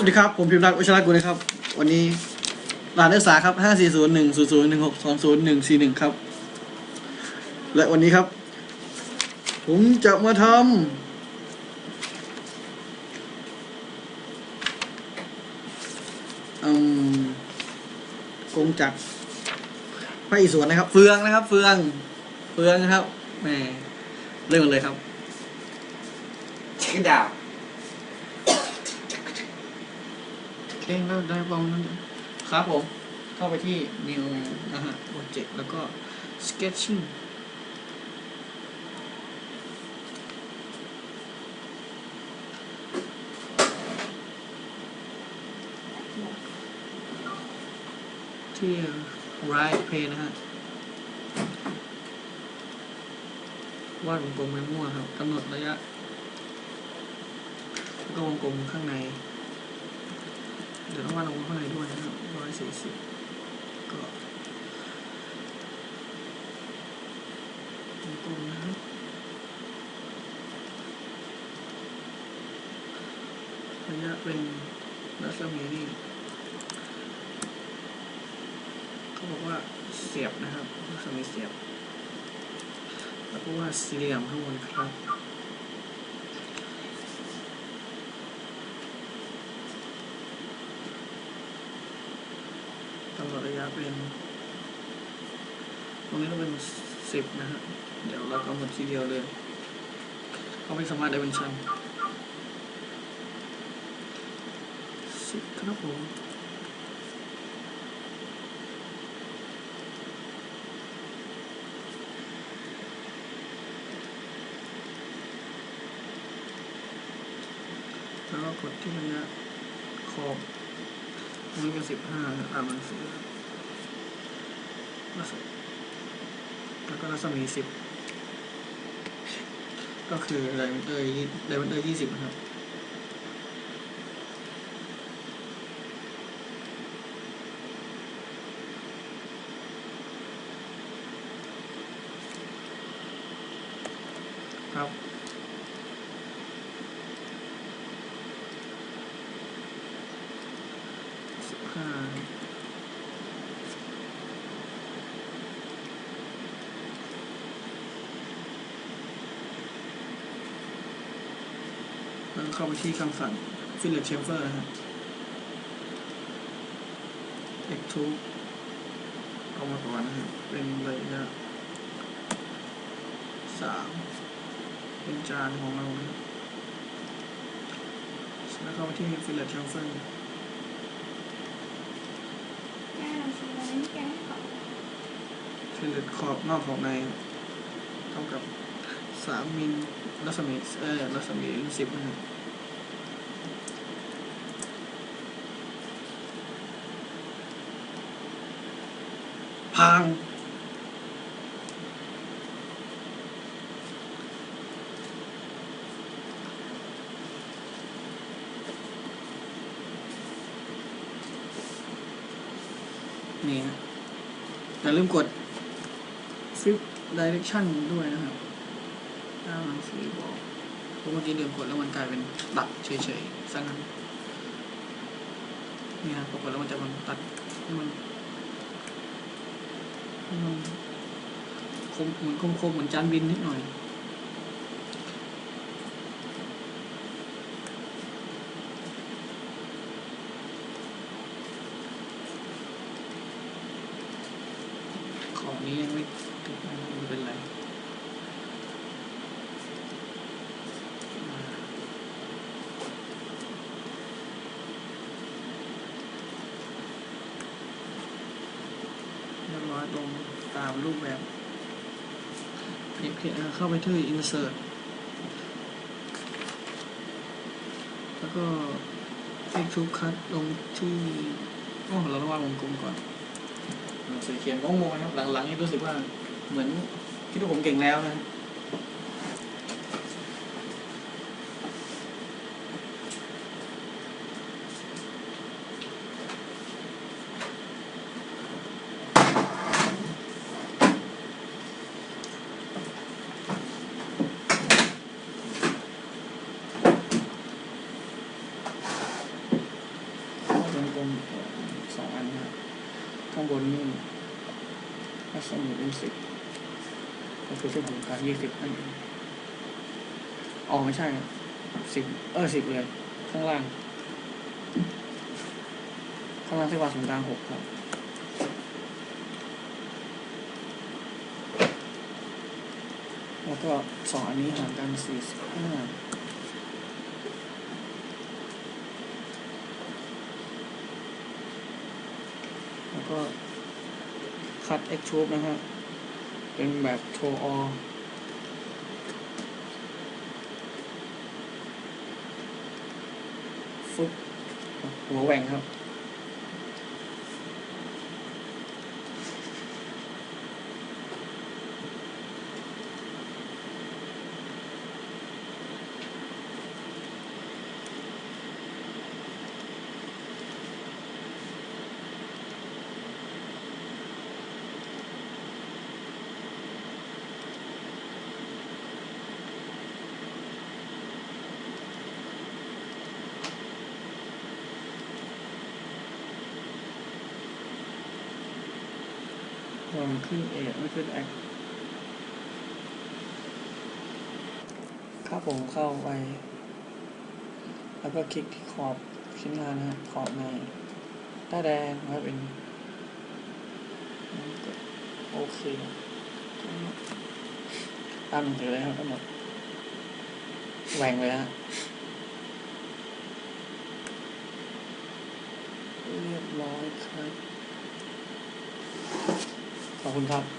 สวัสดีครับ ผมพิมพ์รักษ์วชรกุลนะครับ วันนี้รหัสนักศึกษาครับ5 4 0 1 0 0 1 6 2 0 1 4 1ครับ และวันนี้ครับ ผมจะมาทำอืมกงจักรภาคอีสวนนะครับ เฟืองนะครับ เฟือง เฟืองนะครับแหมเริ่มเลยครับ Check it out เองแล้วได้บองนั้นครับผม เข้าไปที่ new นะฮะ project แล้วก็ sketching ที่ right play นะฮะวาดวงกลมไม่มั่วครับกำหนดระยะแล้วก็วงกลมข้างใน เดี๋ยวต้องวาดลงข้างในด้วยนะครับร้อยสี่สิบก็วงกลมนะครับระยะเป็นรัศมีนี่เขาบอกว่าเสียบนะครับรัศมีเสียบแล้วก็ว่าสี่เหลี่ยมข้างบนครับำหนดระยะเป็น ตรงนี้ต้องเป็นสิบนะฮะ เดี๋ยวเรากำหนดทีเดียวเลยเขาไม่สามารถได้เป็นชั้นสิบครับผมแล้วก็กดที่ระยะขอบ นี้เป็นสิบห้าตามหนังสือรัศแล้วก็รัศมีสิบก็คือไดมอนเตอร์ไดมอนเตอร์ยี่สิบนะครับครับสิบห้าแล้วก็ เข้าไปที่คำสั่ง Philip Chamfer นะครับ x 2 เอามาก่อนนะครับเป็นระยะสามเป็นจานของเรานะครับแล้วเข้าไปที่ Philip Chamfer แก้เราซื้อรแก้ให้เขา Philip ขอบนอกขอบในเท่ากับสามมิลรัศมีเออรัศมีสิบนะครับ พัง นี่ฮะอย่าลืมกด flip direction ด้วยนะครับตามหนังสือบอกเพราะเมื่อกี้ลืมกดแล้วมันกลายเป็นตัดเฉยๆซะงั้นนี่นะพอกดแล้วมันจะมันตัดมัน คมเหมือนคมคมเหมือนจานบินนิดหน่อยของนี้ยังไม่ติดไม่เป็นไร เรียบร้อยตรงตามรูปแบบเข้าไปที่ insert แล้วก็คลิกทุกคัดลงที่โอ้เราต้องวาดวงกลมก่อนหนังสือเขียนก็งงนะครับ หลังๆนี่รู้สึกว่าเหมือนคิดว่าผมเก่งแล้วนะ วมสองอันนะครับข้างบนนี่รัศมีเป็นสิบก็คือเส้นผ่านศูกลางยี่สิบนั่นเองอ๋อไม่ใช่สิบเออสิบเลย ข้างล่าง ข้างล่างเส้นผ่านศูนย์กลางหกครับแล้วก็สองอันนี้ห่างกันสี่สิบห้าแล้ว ก็คัด X tube นะฮะเป็นแบบโทออฟุบหัวแหว่งครับ พอมขึ้นเอไม่ขึ้นแอคครับผมเข้าไป แล้วก็คลิกที่ขอบชิ้นงานนะฮะขอบในต้าแดงนะครับเป็นโอเคตามหนังสือเลยครับทั้งหมดแหว่งเลยฮะเรียบร้อยครับ ขอบคุณครับ